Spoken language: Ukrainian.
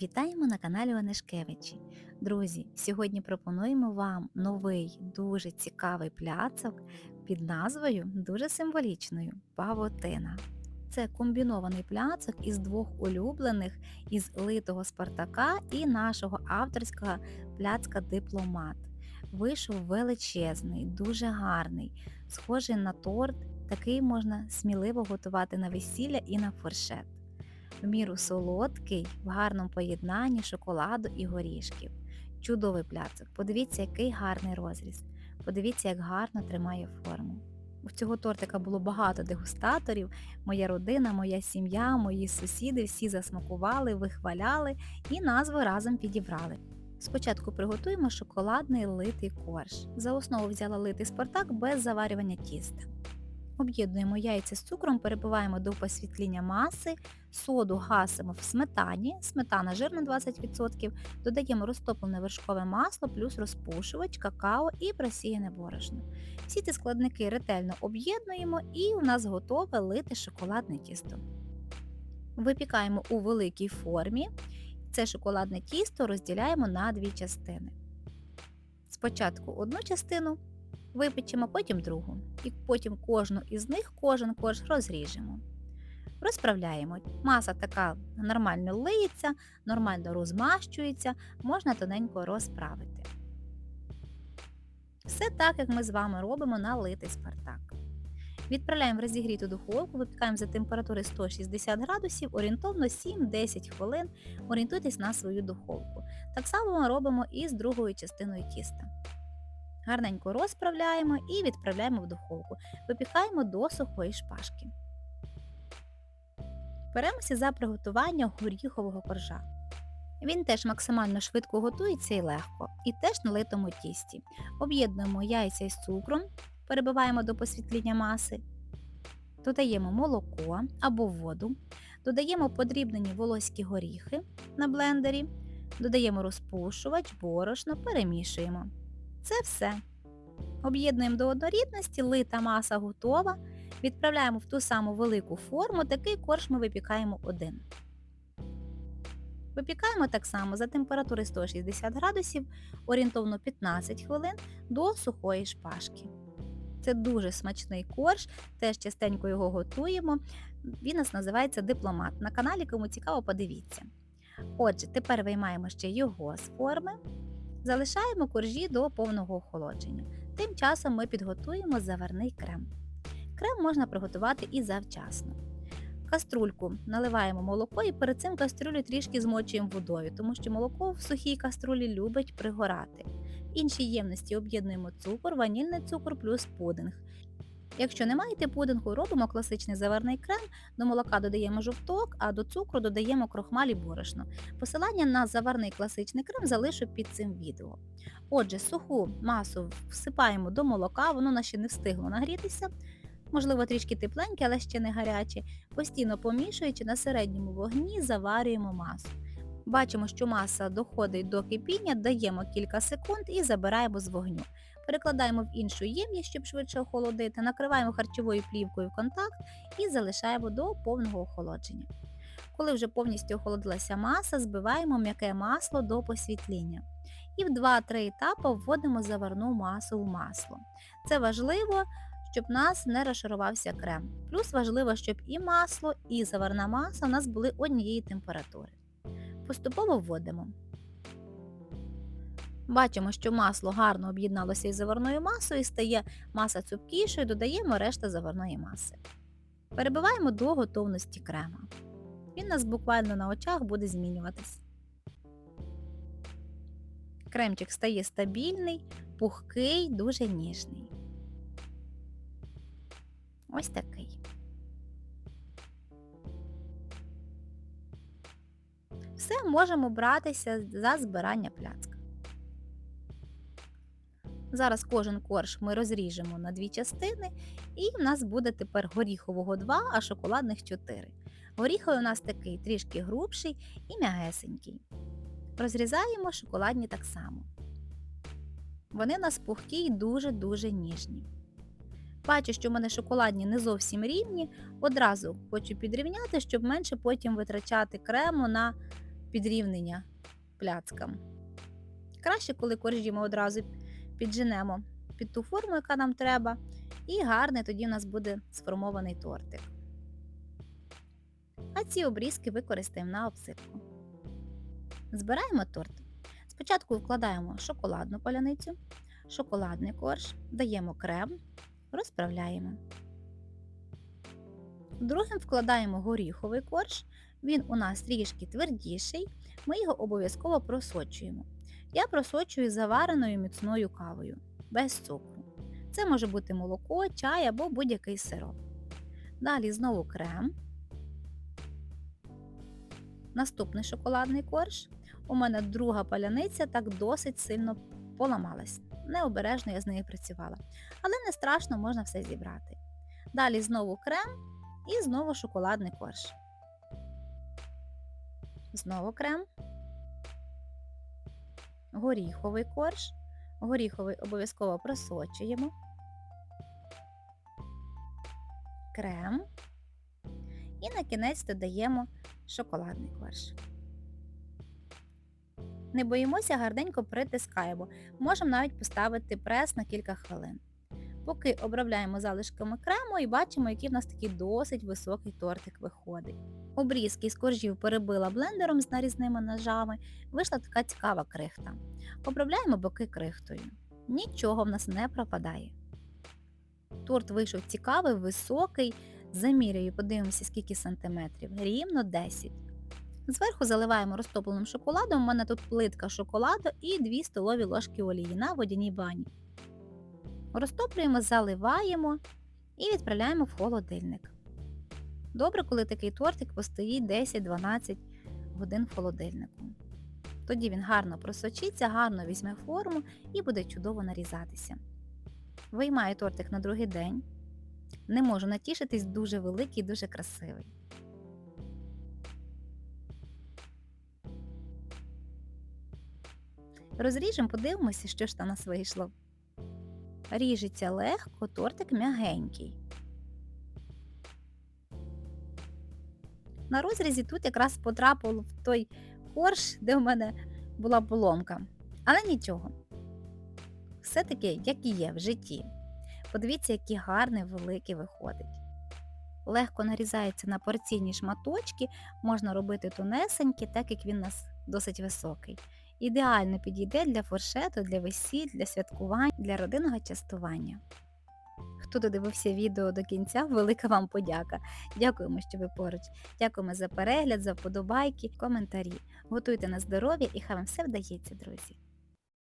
Вітаємо на каналі Онешкевичі. Друзі, сьогодні пропонуємо вам новий дуже цікавий пляцок під назвою дуже символічною павутина. Це комбінований пляцок із двох улюблених із литого Спартака і нашого авторського пляцка Дипломат. Вийшов величезний, дуже гарний, схожий на торт, такий можна сміливо готувати на весілля і на фуршет в міру солодкий, в гарному поєднанні шоколаду і горішків. Чудовий пляцок. Подивіться, який гарний розріз. Подивіться, як гарно тримає форму. У цього тортика було багато дегустаторів. Моя родина, моя сім'я, мої сусіди всі засмакували, вихваляли і назву разом підібрали. Спочатку приготуємо шоколадний литий корж. За основу взяла литий спартак без заварювання тіста. Об'єднуємо яйця з цукром, перебиваємо до посвітління маси, соду гасимо в сметані, сметана жирна 20%, додаємо розтоплене вершкове масло, плюс розпушувач, какао і просіяне борошно. Всі ці складники ретельно об'єднуємо і у нас готове лите шоколадне тісто. Випікаємо у великій формі. Це шоколадне тісто розділяємо на дві частини. Спочатку одну частину випечемо, потім другу. І потім кожну із них кожен корж розріжемо. Розправляємо. Маса така нормально лиється, нормально розмащується, можна тоненько розправити. Все так, як ми з вами робимо на литий спартак. Відправляємо в розігріту духовку, випікаємо за температури 160 градусів, орієнтовно 7-10 хвилин. Орієнтуйтесь на свою духовку. Так само ми робимо і з другою частиною тіста. Гарненько розправляємо і відправляємо в духовку. Випікаємо до сухої шпажки. Беремося за приготування горіхового коржа. Він теж максимально швидко готується і легко, і теж на литому тісті. Об'єднуємо яйця із цукром, перебиваємо до посвітління маси, додаємо молоко або воду, додаємо подрібнені волоські горіхи на блендері, додаємо розпушувач, борошно, перемішуємо. Це все. Об'єднуємо до однорідності, лита маса готова. Відправляємо в ту саму велику форму, такий корж ми випікаємо один. Випікаємо так само за температури 160 градусів, орієнтовно 15 хвилин до сухої шпажки. Це дуже смачний корж, теж частенько його готуємо. Він нас називається дипломат. На каналі, кому цікаво, подивіться. Отже, тепер виймаємо ще його з форми. Залишаємо коржі до повного охолодження. Тим часом ми підготуємо заварний крем. Крем можна приготувати і завчасно. Каструльку наливаємо молоко і перед цим каструлю трішки змочуємо водою, тому що молоко в сухій каструлі любить пригорати. В іншій ємності об'єднуємо цукор, ванільний цукор плюс пудинг. Якщо не маєте пудингу, робимо класичний заварний крем, до молока додаємо жовток, а до цукру додаємо крохмаль і борошно. Посилання на заварний класичний крем залишу під цим відео. Отже, суху масу всипаємо до молока, воно на ще не встигло нагрітися. Можливо, трішки тепленьке, але ще не гаряче. Постійно помішуючи на середньому вогні, заварюємо масу. Бачимо, що маса доходить до кипіння, даємо кілька секунд і забираємо з вогню. Перекладаємо в іншу ємність, щоб швидше охолодити, накриваємо харчовою плівкою в контакт і залишаємо до повного охолодження. Коли вже повністю охолодилася маса, збиваємо м'яке масло до посвітління. І в 2-3 етапи вводимо заварну масу в масло. Це важливо, щоб у нас не розшарувався крем. Плюс важливо, щоб і масло, і заварна маса у нас були однієї температури. Поступово вводимо. Бачимо, що масло гарно об'єдналося із заварною масою стає маса цупкішою, додаємо решта заварної маси. Перебиваємо до готовності крема. Він нас буквально на очах буде змінюватись. Кремчик стає стабільний, пухкий, дуже ніжний. Ось такий. Все можемо братися за збирання пляцка. Зараз кожен корж ми розріжемо на дві частини, і в нас буде тепер горіхового 2, а шоколадних 4. Горіховий у нас такий трішки грубший і м'ягесенький. Розрізаємо шоколадні так само. Вони у нас пухкі і дуже-дуже ніжні. Бачу, що в мене шоколадні не зовсім рівні. Одразу хочу підрівняти, щоб менше потім витрачати крему на підрівнення пляцкам. Краще, коли коржі ми одразу підженемо під ту форму, яка нам треба, і гарний тоді у нас буде сформований тортик. А ці обрізки використаємо на обсипку. Збираємо торт. Спочатку вкладаємо шоколадну паляницю, шоколадний корж, даємо крем, розправляємо. Другим вкладаємо горіховий корж, він у нас трішки твердіший, ми його обов'язково просочуємо. Я просочую завареною міцною кавою, без цукру. Це може бути молоко, чай або будь-який сироп. Далі знову крем. Наступний шоколадний корж. У мене друга паляниця так досить сильно поламалась. Необережно я з нею працювала. Але не страшно, можна все зібрати. Далі знову крем і знову шоколадний корж. Знову крем. Горіховий корж. Горіховий обов'язково просочуємо. Крем. І на кінець додаємо шоколадний корж. Не боїмося, гарненько притискаємо. Можемо навіть поставити прес на кілька хвилин. Поки обробляємо залишками крему і бачимо, який в нас такий досить високий тортик виходить. Обрізки з коржів перебила блендером з нарізними ножами, вийшла така цікава крихта. Обробляємо боки крихтою. Нічого в нас не пропадає. Торт вийшов цікавий, високий. Замірюю, подивимося, скільки сантиметрів. Рівно 10. Зверху заливаємо розтопленим шоколадом. У мене тут плитка шоколаду і 2 столові ложки олії на водяній бані. Розтоплюємо, заливаємо і відправляємо в холодильник. Добре, коли такий тортик постоїть 10-12 годин в холодильнику. Тоді він гарно просочиться, гарно візьме форму і буде чудово нарізатися. Виймаю тортик на другий день. Не можу натішитись, дуже великий, дуже красивий. Розріжемо, подивимося, що ж там нас вийшло. Ріжеться легко, тортик м'ягенький. На розрізі тут якраз потрапило в той корж, де в мене була поломка. Але нічого. Все таки, як і є в житті. Подивіться, який гарний великий виходить. Легко нарізається на порційні шматочки, можна робити тонесенькі, так як він у нас досить високий. Ідеально підійде для фуршету, для весіль, для святкувань, для родинного частування. Хто додивився відео до кінця, велика вам подяка. Дякуємо, що ви поруч. Дякуємо за перегляд, за вподобайки, коментарі. Готуйте на здоров'я і хай вам все вдається, друзі!